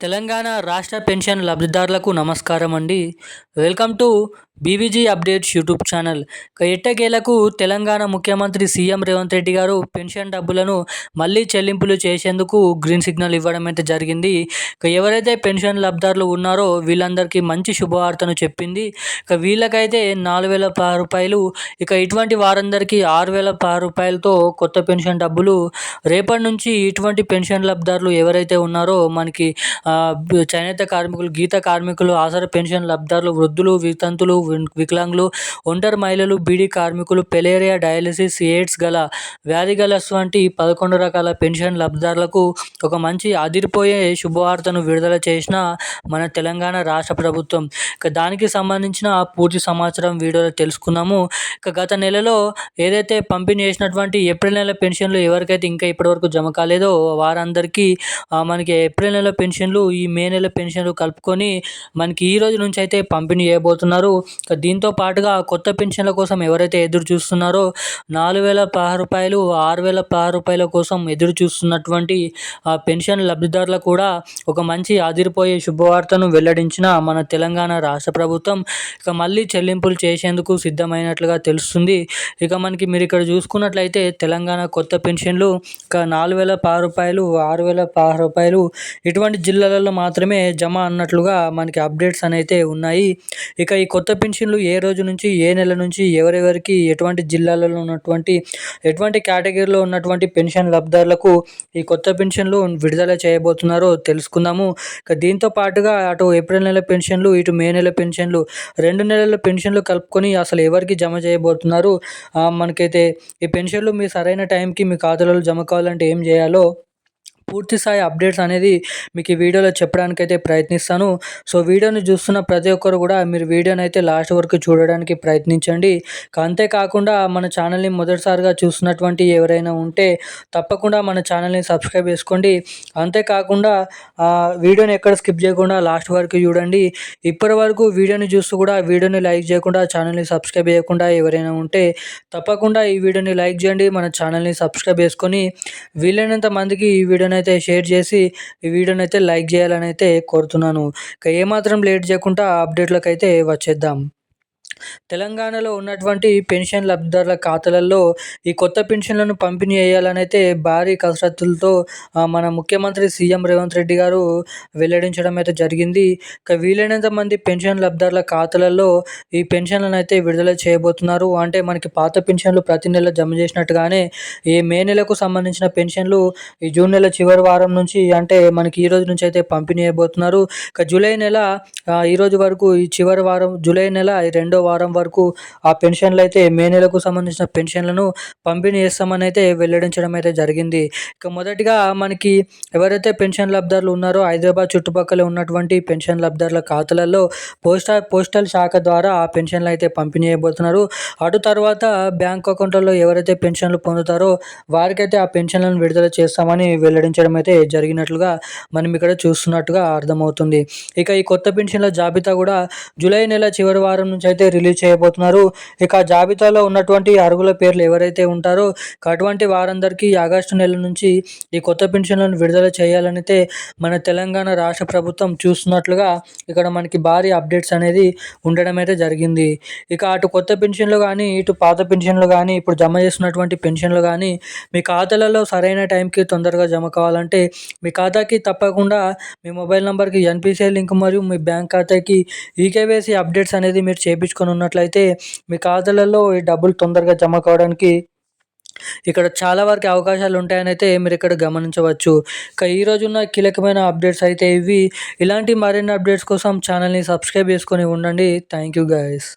తెలంగాణ రాష్ట్ర పెన్షన్ లబ్ధిదారులకు నమస్కారం అండి welcome to BVG updates YouTube channel. ఎట్టకేలకు తెలంగాణ ముఖ్యమంత్రి సీఎం రేవంత్ రెడ్డి గారు పెన్షన్ డబ్బులను మళ్ళీ చెల్లింపులు చేసేందుకు గ్రీన్ సిగ్నల్ ఇవ్వడం అయితే జరిగింది. ఎవరైతే పెన్షన్ లబ్ధారులు ఉన్నారో వీళ్ళందరికీ మంచి శుభవార్తను చెప్పింది. ఇక వీళ్ళకైతే నాలుగు వేల పది రూపాయలు ఇక ఇటువంటి వారందరికీ ఆరు వేల పది రూపాయలతో కొత్త పెన్షన్ డబ్బులు. రేపటి నుంచి ఇటువంటి పెన్షన్ లబ్ధారులు ఎవరైతే ఉన్నారో మనకి చేనేత కార్మికులు గీత కార్మికులు ఆసర పెన్షన్ లబ్ధారులు వృద్ధులు వితంతులు వికలాంగులు ఒంటరి మహిళలు బీడీ కార్మికులు పెలేరియా డయాలసిస్ ఎయిడ్స్ గల వ్యాధి గల వంటి పదకొండు రకాల పెన్షన్ లబ్ధిదారులకు ఒక మంచి అదిరిపోయే శుభవార్తను విడుదల చేసిన మన తెలంగాణ రాష్ట్ర ప్రభుత్వం. ఇక దానికి సంబంధించిన పూర్తి సమాచారం వీడియోలో తెలుసుకుందాము. ఇక గత నెలలో ఏదైతే పంపిణీ చేసినటువంటి ఏప్రిల్ నెల పెన్షన్లు ఎవరికైతే ఇంకా ఇప్పటివరకు జమ కాలేదో వారందరికీ మనకి ఏప్రిల్ నెల పెన్షన్లు ఈ మే నెల పెన్షన్లు కలుపుకొని మనకి ఈ రోజు నుంచి అయితే పంపిణీ చేయబోతున్నారు. దీంతో పాటుగా కొత్త పెన్షన్ల కోసం ఎవరైతే ఎదురు చూస్తున్నారో నాలుగు వేల పదహారు రూపాయలు ఆరు వేల పది రూపాయల కోసం ఎదురు చూస్తున్నటువంటి ఆ పెన్షన్ లబ్ధిదారులకు కూడా ఒక మంచి ఆదిరిపోయే శుభవార్తను వెల్లడించిన మన తెలంగాణ రాష్ట్ర ప్రభుత్వం ఇక మళ్ళీ చెల్లింపులు చేసేందుకు సిద్ధమైనట్లుగా తెలుస్తుంది. ఇక మనకి మీరు ఇక్కడ చూసుకున్నట్లయితే తెలంగాణ కొత్త పెన్షన్లు ఇక నాలుగు వేల పది రూపాయలు ఆరు వేల పది రూపాయలు ఇటువంటి జిల్లాలలో మాత్రమే జమ అన్నట్లుగా మనకి అప్డేట్స్ అయితే ఉన్నాయి. ఇక ఈ కొత్త పెన్షన్లు ఏ రోజు నుంచి ఏ నెల నుంచి ఎవరెవరికి ఎటువంటి జిల్లాలలో ఉన్నటువంటి ఎటువంటి కేటగిరీలో ఉన్నటువంటి పెన్షన్ లబ్ధిదారులకు ఈ కొత్త పెన్షన్లు విడుదల చేయబోతున్నారో తెలుసుకుందాము. ఇక దీంతో పాటుగా అటు ఏప్రిల్ నెల పెన్షన్లు ఇటు మే నెల పెన్షన్లు రెండు నెలల పెన్షన్లు కలుపుకొని అసలు ఎవరికి జమ చేయబోతున్నారు? మనకైతే ఈ పెన్షన్లు మీ సరైన టైంకి మీ ఖాతాలో జమ కావాలంటే ఏం చేయాలో పూర్తి స్థాయి అప్డేట్స్ అనేది మీకు ఈ వీడియోలో చెప్పడానికైతే ప్రయత్నిస్తాను. సో వీడియోని చూస్తున్న ప్రతి ఒక్కరు కూడా మీరు వీడియోని అయితే లాస్ట్ వరకు చూడడానికి ప్రయత్నించండి. అంతేకాకుండా మన ఛానల్ని మొదటిసారిగా చూస్తున్నటువంటి ఎవరైనా ఉంటే తప్పకుండా మన ఛానల్ని సబ్స్క్రైబ్ చేసుకోండి. అంతేకాకుండా వీడియోని ఎక్కడ స్కిప్ చేయకుండా లాస్ట్ వరకు చూడండి. ఇప్పటి వరకు వీడియోని చూస్తూ కూడా వీడియోని లైక్ చేయకుండా ఛానల్ని సబ్స్క్రైబ్ చేయకుండా ఎవరైనా ఉంటే తప్పకుండా ఈ వీడియోని లైక్ చేయండి మన ఛానల్ని సబ్స్క్రైబ్ చేసుకొని వీలైనంత మందికి ఈ వీడియోని అయితే షేర్ చేసి ఈ వీడియోనైతే లైక్ చేయాలని అయితే కోరుతున్నాను. ఇక ఏమాత్రం లేట్ చేయకుండా అప్డేట్లకు అయితే వచ్చేద్దాం. తెలంగాణలో ఉన్నటువంటి పెన్షన్ లబ్ధిదారుల ఖాతాలలో ఈ కొత్త పెన్షన్లను పంపిణీ చేయాలనైతే భారీ కసరత్తులతో మన ముఖ్యమంత్రి సీఎం రేవంత్ రెడ్డి గారు వెల్లడించడం అయితే జరిగింది. ఇక వీలైనంత మంది పెన్షన్ లబ్ధిదారుల ఖాతాలలో ఈ పెన్షన్లను అయితే విడుదల చేయబోతున్నారు. అంటే మనకి పాత పెన్షన్లు ప్రతి నెల జమ చేసినట్టుగానే ఈ మే నెలకు సంబంధించిన పెన్షన్లు ఈ జూన్ నెల చివరి వారం నుంచి అంటే మనకి ఈ రోజు నుంచి అయితే పంపిణీ చేయబోతున్నారు. ఇక జూలై నెల ఈ రోజు వరకు ఈ చివరి వారం జూలై నెల రెండో వారం వరకు ఆ పెన్షన్లు అయితే మే నెలకు సంబంధించిన పెన్షన్లను పంపిణీ చేస్తామని అయితే వెల్లడించడం అయితే జరిగింది. ఇక మొదటిగా మనకి ఎవరైతే పెన్షన్ లబ్ధారులు ఉన్నారో హైదరాబాద్ చుట్టుపక్కల ఉన్నటువంటి పెన్షన్ లబ్ధారుల ఖాతాలలో పోస్టా పోస్టల్ శాఖ ద్వారా ఆ పెన్షన్లు అయితే పంపిణీ చేయబోతున్నారు. అటు తర్వాత బ్యాంక్ అకౌంట్లలో ఎవరైతే పెన్షన్లు పొందుతారో వారికైతే ఆ పెన్షన్లను విడుదల చేస్తామని వెల్లడించడం అయితే జరిగినట్లుగా మనం ఇక్కడ చూస్తున్నట్టుగా అర్థమవుతుంది. ఇక ఈ కొత్త పెన్షన్ల జాబితా కూడా జూలై నెల చివరి వారం నుంచి అయితే రిలీజ్ చేయబోతున్నారు. ఇక జాబితాలో ఉన్నటువంటి అరుగుల పేర్లు ఎవరైతే ఉంటారో అటువంటి వారందరికీ ఆగస్టు నెల నుంచి ఈ కొత్త పెన్షన్లను విడుదల చేయాలనైతే మన తెలంగాణ రాష్ట్ర ప్రభుత్వం చూస్తున్నట్లుగా ఇక్కడ మనకి భారీ అప్డేట్స్ అనేది ఉండడం అయితే జరిగింది. ఇక అటు కొత్త పెన్షన్లు కానీ ఇటు పాత పెన్షన్లు కానీ ఇప్పుడు జమ చేస్తున్నటువంటి పెన్షన్లు కానీ మీ ఖాతాలలో సరైన టైంకి తొందరగా జమ కావాలంటే మీ ఖాతాకి తప్పకుండా మీ మొబైల్ నెంబర్కి ఎన్పిసిఐ లింక్ మరియు మీ బ్యాంక్ ఖాతాకి ఈకేవైసీ అప్డేట్స్ అనేది మీరు చేయించుకొని ఉన్నట్లయితే మీ ఖాతాలలో ఈ డబ్బులు తొందరగా జమ కావడానికి ఇక్కడ చాలా వరకు అవకాశాలు ఉంటాయని అయితే మీరు ఇక్కడ గమనించవచ్చు. ఇక ఈరోజు ఉన్న కీలకమైన అప్డేట్స్ అయితే ఇవి. ఇలాంటి మరిన్ని అప్డేట్స్ కోసం ఛానల్ని సబ్స్క్రైబ్ చేసుకొని ఉండండి. Thank you guys.